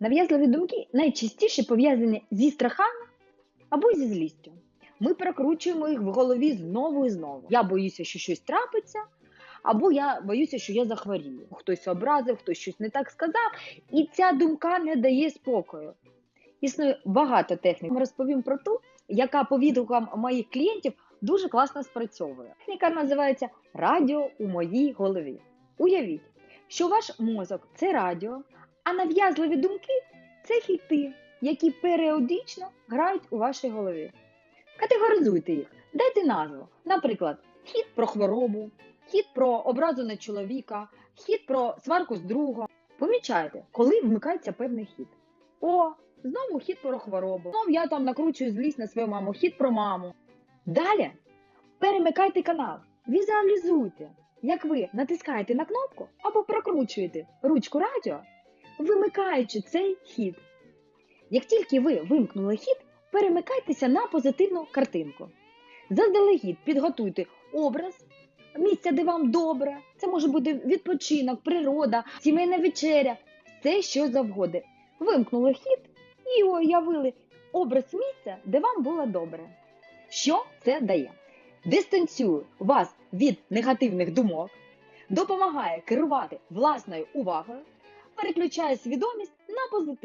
Нав'язливі думки найчастіше пов'язані зі страхами або зі злістю. Ми прокручуємо їх в голові знову і знову. Я боюся, що щось трапиться, або я боюся, що я захворію. Хтось образив, хтось щось не так сказав, і ця думка не дає спокою. Існує багато технік. Розповім про ту, яка по відгукам моїх клієнтів дуже класно спрацьовує. Техніка називається радіо у моїй голові. Уявіть, що ваш мозок це радіо, а нав'язливі думки це хіти, які періодично грають у вашій голові. Категоризуйте їх, дайте назву. Наприклад, хіт про хворобу, хіт про образу на чоловіка, хіт про сварку з другом. Помічайте, коли вмикається певний хіт. О, знову хіт про хворобу. Знов я там накручую злість на свою маму, хіт про маму. Далі перемикайте канал, візуалізуйте, як ви натискаєте на кнопку або прокручуєте ручку радіо, вимикаючи цей хід. Як тільки ви вимкнули хід, перемикайтеся на позитивну картинку. Заздалегідь підготуйте образ, місця, де вам добре. Це може бути відпочинок, природа, сімейна вечеря, все що завгодно. Вимкнули хід і уявили образ місця, де вам було добре. Що це дає? Дистанціює вас від негативних думок, допомагає керувати власною увагою, переключає свідомість на позитив.